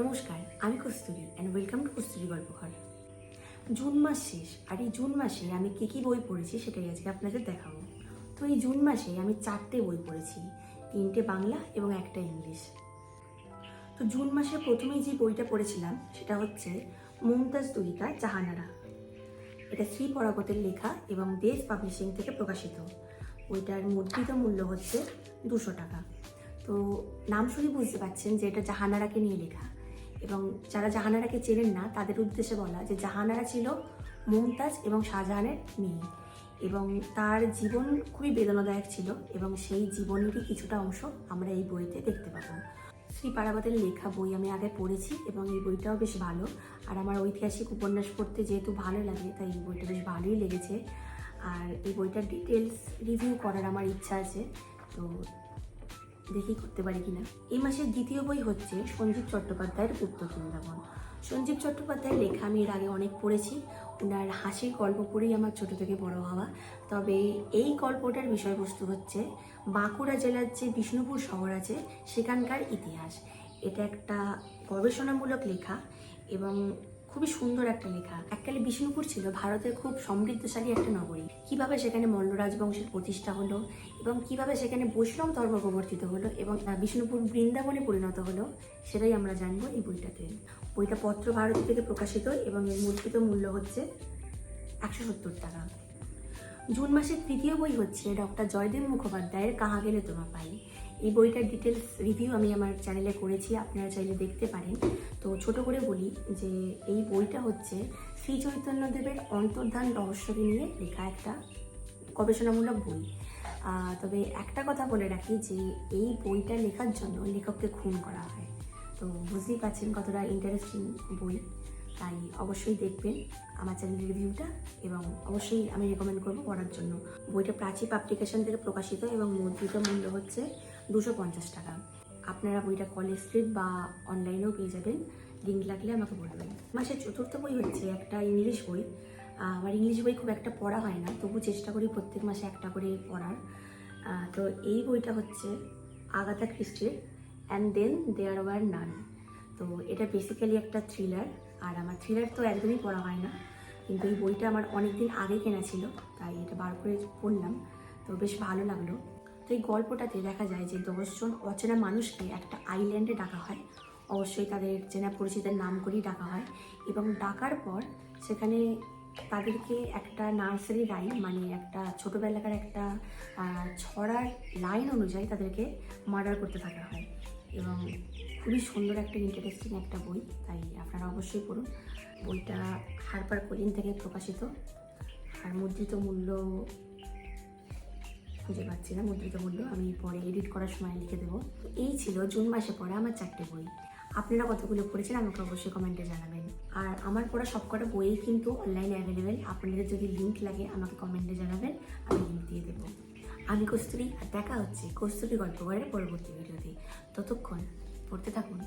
নমস্কার, আমি kasuri and welcome to kasuri গল্পঘর June মাস শেষ, আর এই জুন মাসে আমি কী কী বই পড়েছি সেটাই আজকে আপনাদের দেখাবো। তো এই জুন মাসে আমি চারটে বই পড়েছি, তিনটে বাংলা এবং একটা ইংলিশ। তো জুন মাসে প্রথমেই যে বইটা পড়েছিলাম, সেটা হচ্ছে মমতাজ দুলিকা জাহানারা। এটা শ্রী পরাগতের লেখা এবং দেশ পাবলিশিং থেকে প্রকাশিত। বইটার মুদ্রিত মূল্য হচ্ছে দুশো টাকা। তো নাম শুনে বুঝতে পারছেন যে এটা জাহানারাকে নিয়ে লেখা। এবং যারা জাহানারাকে চেনেন না, তাদের উদ্দেশ্যে বলা যে জাহানারা ছিল মুমতাজ এবং শাহজাহানের মেয়ে। এবং তার জীবন খুবই বেদনাদায়ক ছিল এবং সেই জীবনেরই কিছুটা অংশ আমরা এই বইতে দেখতে পাবো। শ্রী পারাবতের লেখা বই আমি আগে পড়েছি এবং এই বইটাও বেশ ভালো। আর আমার ঐতিহাসিক উপন্যাস পড়তে যেহেতু ভালো লাগে, তাই এই বইটা বেশ ভালোই লেগেছে। আর এই বইটার ডিটেলস রিভিউ করার আমার ইচ্ছা আছে। তো দেখি করতে পারি কিনা। এই মাসের দ্বিতীয় বই হচ্ছে সঞ্জীব চট্টোপাধ্যায়ের উত্তর বৃন্দাবন। সঞ্জীব চট্টোপাধ্যায়ের লেখা আমি এর আগে অনেক পড়েছি। ওনার হাসির গল্প পড়েই আমার ছোট থেকে বড় হওয়া। তবে এই গল্পটার বিষয়বস্তু হচ্ছে, বাঁকুড়া জেলার যে বিষ্ণুপুর শহর আছে, সেখানকার ইতিহাস। এটা একটা গবেষণামূলক লেখা এবং খুবই সুন্দর একটা লেখা। এককালে বিষ্ণুপুর ছিল ভারতের খুব সমৃদ্ধশালী একটা নগরী। কীভাবে সেখানে মল্ল রাজবংশের প্রতিষ্ঠা হলো এবং কীভাবে সেখানে বৈষ্ণব ধর্ম প্রবর্তিত হলো এবং বিষ্ণুপুর বৃন্দাবনে পরিণত হলো, সেটাই আমরা জানব এই বইটাতে। বইটা পত্র ভারতী থেকে প্রকাশিত এবং এর মুদ্রিত মূল্য হচ্ছে একশো সত্তর টাকা। জুন মাসের তৃতীয় বই হচ্ছে ডক্টর জয়দেব মুখোপাধ্যায়ের কাহা গেলে তোমা পাই। এই বইটার ডিটেলস রিভিউ আমি আমার চ্যানেলে করেছি, আপনারা চাইলে দেখতে পারেন। তো ছোট করে বলি যে এই বইটা হচ্ছে শ্রী চৈতন্যদেবের অন্তর্ধান রহস্যকে নিয়ে লেখা একটা গবেষণামূলক বই। তবে একটা কথা বলে রাখি যে এই বইটা লেখার জন্য লেখককে খুন করা হয়। তো বুঝতেই পারছেন কতটা ইন্টারেস্টিং বই। তাই অবশ্যই দেখবেন আমার চ্যানেলের রিভিউটা এবং অবশ্যই আমি রেকমেন্ড করব পড়ার জন্য। বইটা প্রাচী পাবলিকেশন থেকে প্রকাশিত এবং মুদ্রিত মূল্য হচ্ছে দুশো পঞ্চাশ টাকা। আপনারা বইটা কলেজ স্ট্রিট বা অনলাইনেও পেয়ে যাবেন। লিঙ্ক লাগলে আমাকে বলবেন। মাসের চতুর্থ বই হচ্ছে একটা ইংলিশ বই। আমার ইংলিশ বই খুব একটা পড়া হয় না, তবু চেষ্টা করি প্রত্যেক মাসে একটা করে পড়ার। তো এই বইটা হচ্ছে আগাতা ক্রিস্টির অ্যান্ড দেন দেয়ার ওয়ার নান তো এটা বেসিক্যালি একটা থ্রিলার আর আমার থ্রিলার তো একদমই পড়া হয় না, কিন্তু এই বইটা আমার অনেক দিন আগে কেনা ছিল, তাই এটা বার করে পড়লাম। তো বেশ ভালো লাগল। তো এই গল্পটাতে দেখা যায় যে দশজন অচেনা মানুষকে একটা আইল্যান্ডে ডাকা হয়। অবশ্যই তাদের চেনা পরিচিতের নাম করেই ডাকা হয় এবং ডাকার পর সেখানে তাদেরকে একটা নার্সারি লাইন মানে একটা ছোটোবেলাকার একটা ছড়ার লাইন অনুযায়ী তাদেরকে মার্ডার করতে থাকা হয় এবং খুবই সুন্দর একটা ইন্টারেস্টিং একটা বই। তাই আপনারা অবশ্যই পড়ুন। বইটা হারপার কলিন থেকে প্রকাশিত। আর মুদ্রিত মূল্য খুঁজে পাচ্ছি না। মুদ্রিত মূল্য আমি পরে এডিট করার সময় লিখে দেবো। এই ছিল জুন মাসে পড়া আমার চারটে বই। আপনারা কতগুলো পড়েছেন আমাকে অবশ্যই কমেন্টে জানাবেন। আর আমার পড়া সবকটা বইই কিন্তু অনলাইনে অ্যাভেলেবেল আপনাদের যদি লিঙ্ক লাগে, আমাকে কমেন্টে জানাবেন, আমি লিঙ্ক দিয়ে দেবো। আমি কস্তুরি, আর দেখা হচ্ছে কস্তুরি গল্প পরবর্তী ভিডিওতে। ততক্ষণ পড়তে থাকুন।